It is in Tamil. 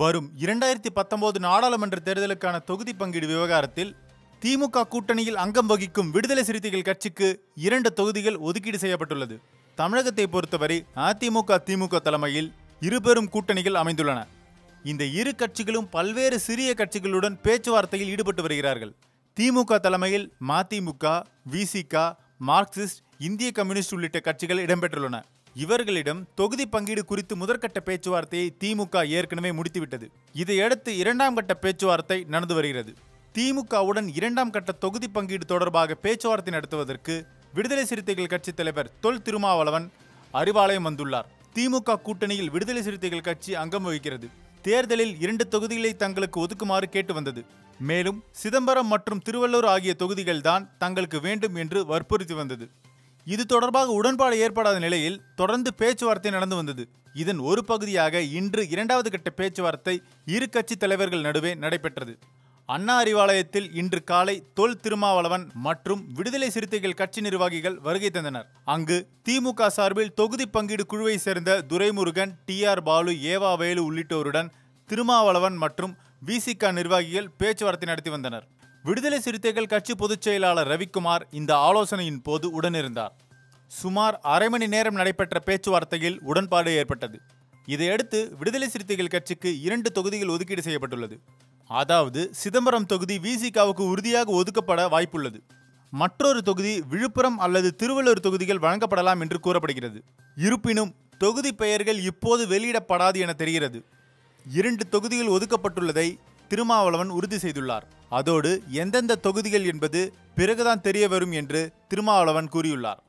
வரும் இரண்டாயிரத்தி பத்தொன்பது நாடாளுமன்ற தேர்தலுக்கான தொகுதி பங்கீடு விவகாரத்தில் திமுக கூட்டணியில் அங்கம் வகிக்கும் விடுதலை சிறுத்தைகள் கட்சிக்கு இரண்டு தொகுதிகள் ஒதுக்கீடு செய்யப்பட்டுள்ளது. தமிழகத்தை பொறுத்தவரை அதிமுக திமுக தலைமையில் இருபெரும் கூட்டணிகள் அமைந்துள்ளன. இந்த இரு கட்சிகளும் பல்வேறு சிறிய கட்சிகளுடன் பேச்சுவார்த்தையில் ஈடுபட்டு வருகிறார்கள். திமுக தலைமையில் மதிமுக விசிக மார்க்சிஸ்ட் இந்திய கம்யூனிஸ்ட் உள்ளிட்ட கட்சிகள் இடம்பெற்றுள்ளன. இவர்களிடம் தொகுதி பங்கீடு குறித்து முதற்கட்ட பேச்சுவார்த்தையை திமுக ஏற்கனவே முடித்துவிட்டது. இதையடுத்து இரண்டாம் கட்ட பேச்சுவார்த்தை நடந்து வருகிறது. திமுகவுடன் இரண்டாம் கட்ட தொகுதி பங்கீடு தொடர்பாக பேச்சுவார்த்தை நடத்துவதற்கு விடுதலை சிறுத்தைகள் கட்சி தலைவர் தொல் திருமாவளவன் அறிவாலயம் வந்துள்ளார். திமுக கூட்டணியில் விடுதலை சிறுத்தைகள் கட்சி அங்கம் வகிக்கிறது. தேர்தலில் இரண்டு தொகுதிகளை தங்களுக்கு ஒதுக்குமாறு கேட்டு வந்தது. மேலும் சிதம்பரம் மற்றும் திருவள்ளூர் ஆகிய தொகுதிகள்தான் தங்களுக்கு வேண்டும் என்று வற்புறுத்தி வந்தது. இது தொடர்பாக உடன்பாடு ஏற்படாத நிலையில் தொடர்ந்து பேச்சுவார்த்தை நடந்து வந்தது. இதன் ஒரு பகுதியாக இன்று இரண்டாவது கட்ட பேச்சுவார்த்தை இரு கட்சி தலைவர்கள் நடுவே நடைபெற்றது. அண்ணா அறிவாலயத்தில் இன்று காலை தொல் திருமாவளவன் மற்றும் விடுதலை சிறுத்தைகள் கட்சி நிர்வாகிகள் வருகை தந்தனர். அங்கு திமுக சார்பில் தொகுதி பங்கீடு குழுவை சேர்ந்த துரைமுருகன் டி ஆர் பாலு ஏவா வேலு உள்ளிட்டோருடன் திருமாவளவன் மற்றும் விசிக நிர்வாகிகள் பேச்சுவார்த்தை நடத்தி வந்தனர். விடுதலை சிறுத்தைகள் கட்சி பொதுச் செயலாளர் ரவிக்குமார் இந்த ஆலோசனையின் போது உடனிருந்தார். சுமார் அரை மணி நேரம் நடைபெற்ற பேச்சுவார்த்தையில் உடன்பாடு ஏற்பட்டது. இதையடுத்து விடுதலை சிறுத்தைகள் கட்சிக்கு இரண்டு தொகுதிகள் ஒதுக்கீடு செய்யப்பட்டுள்ளது. அதாவது சிதம்பரம் தொகுதி விசிகாவுக்கு உறுதியாக ஒதுக்கப்பட வாய்ப்புள்ளது. மற்றொரு தொகுதி விழுப்புரம் அல்லது திருவள்ளூர் தொகுதிகள் வழங்கப்படலாம் என்று கூறப்படுகிறது. இருப்பினும் தொகுதி பெயர்கள் இப்போது வெளியிடப்படாது என தெரிகிறது. இரண்டு தொகுதிகள் ஒதுக்கப்பட்டுள்ளதை திருமாவளவன் உறுதி செய்துள்ளார். அதோடு எந்தெந்த தொகுதிகள் என்பது பிறகுதான் தெரிய வரும் என்று திருமாவளவன் கூறியுள்ளார்.